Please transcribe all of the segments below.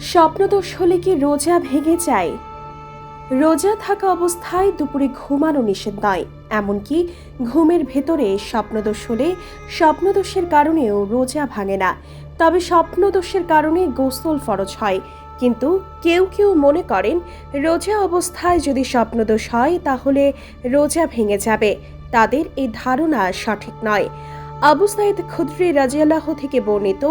স্বপ্নদোষ হলে কি রোজা ভেঙে যায়? রোজা থাকা অবস্থায় দুপুরে ঘুমানো নিষেধ নয়। এমনকি ঘুমের ভেতরে স্বপ্নদোষ হলে স্বপ্নদোষের কারণেও রোজা ভাঙে না। তবে স্বপ্নদোষের কারণে গোসল ফরজ হয়। কিন্তু কেউ কেউ মনে করেন, রোজা অবস্থায় যদি স্বপ্নদোষ হয়, তাহলে রোজা ভেঙে যাবে। তাদের এই ধারণা সঠিক নয়। আবু সাইদ খুদ্রি রাজিয়াল্লাহ থেকে বর্ণিত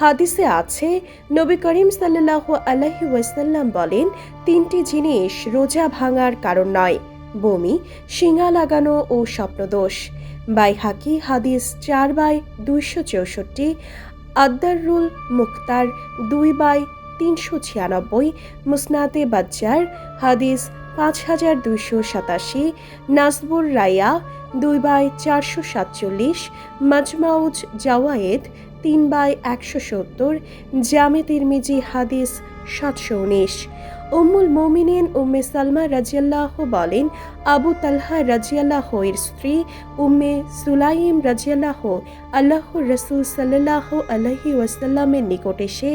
হাদিসে আছে, নবী করিম সাল্লাহ আলাহি ওয়াসাল্লাম বলেন, তিনটি জিনিস রোজা ভাঙার কারণ নয়, বমি, শিঙা লাগানো ও স্বপ্নদোষ। বাইহাকি হাদিস চার বাই দুইশো চৌষট্টি আদ্দারুল মুক্তার দুই বাই তিনশো ছিয়ানব্বই মুসনাতে বাজ্জার হাদিস পাঁচ হাজার দুইশো সাতাশি নাজবুর রায়া, দুই বাই চারশো সাতচল্লিশ, মাজমাউজ জাওয়ায়েদ, তিন বাই একশো সত্তর, জামে তিরমিজি হাদিস সাতশো উনিশ। উম্মুল মোমিনিন উম্মে সালমা রাজিয়াল্লাহ বলেন, আবু তালহা রাজিয়াল্লাহ এর স্ত্রী উম্মে সুলাইম রাজিয়াল্লাহ আল্লাহ রসুল সাল্লাহ আলহি ওয়াসাল্লামের নিকট এসে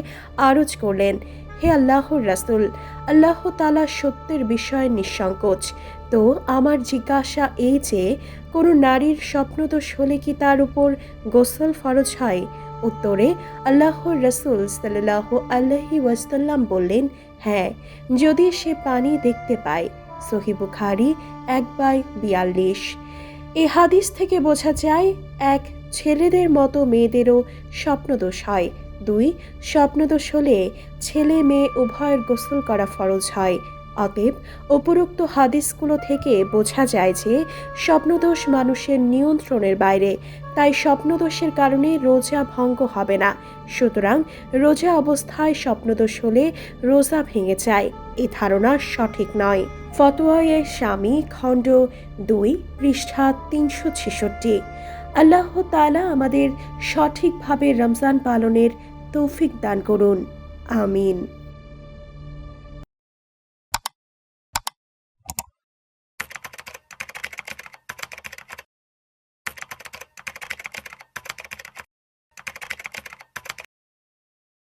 আরজ করলেন হে আল্লাহর রাসুল, আল্লাহ তালা সত্যের বিষয়ে নিঃসংকোচ। তো আমার জিজ্ঞাসা এই যে, কোনো নারীর স্বপ্নদোষ হলে কি তার উপর গোসল ফরজ হয়? উত্তরে, আল্লাহর রসুল সাল্লাহ আল্লাহি ওয়াসাল্লাম বললেন হ্যাঁ যদি সে পানি দেখতে পায়। সহি বুখারি, এক বাই বিয়াল্লিশ। এ হাদিস থেকে বোঝা যায়, এক ছেলেদের মতো মেয়েদেরও স্বপ্নদোষ হয়। দুই, স্বপ্নদোষ হলে ছেলে মেয়ে উভয়ের গোসল করা ফরজ হয়। অতএব উপরোক্ত হাদিসগুলো থেকে বোঝা যায় যে স্বপ্নদোষ মানুষের নিয়ন্ত্রণের বাইরে, তাই স্বপ্নদোষের কারণে রোজা ভঙ্গ হবে না। সুতরাং রোজা অবস্থায় স্বপ্নদোষ হলে রোজা ভেঙে যায়। এ ধারণা সঠিক নয়। ফতোয়ায়ে স্বামী খণ্ড দুই পৃষ্ঠা তিনশো ছেষট্টি। আল্লাহ তালা আমাদের সঠিকভাবে রমজান পালনের তৌফিক দান করুন। আমিন।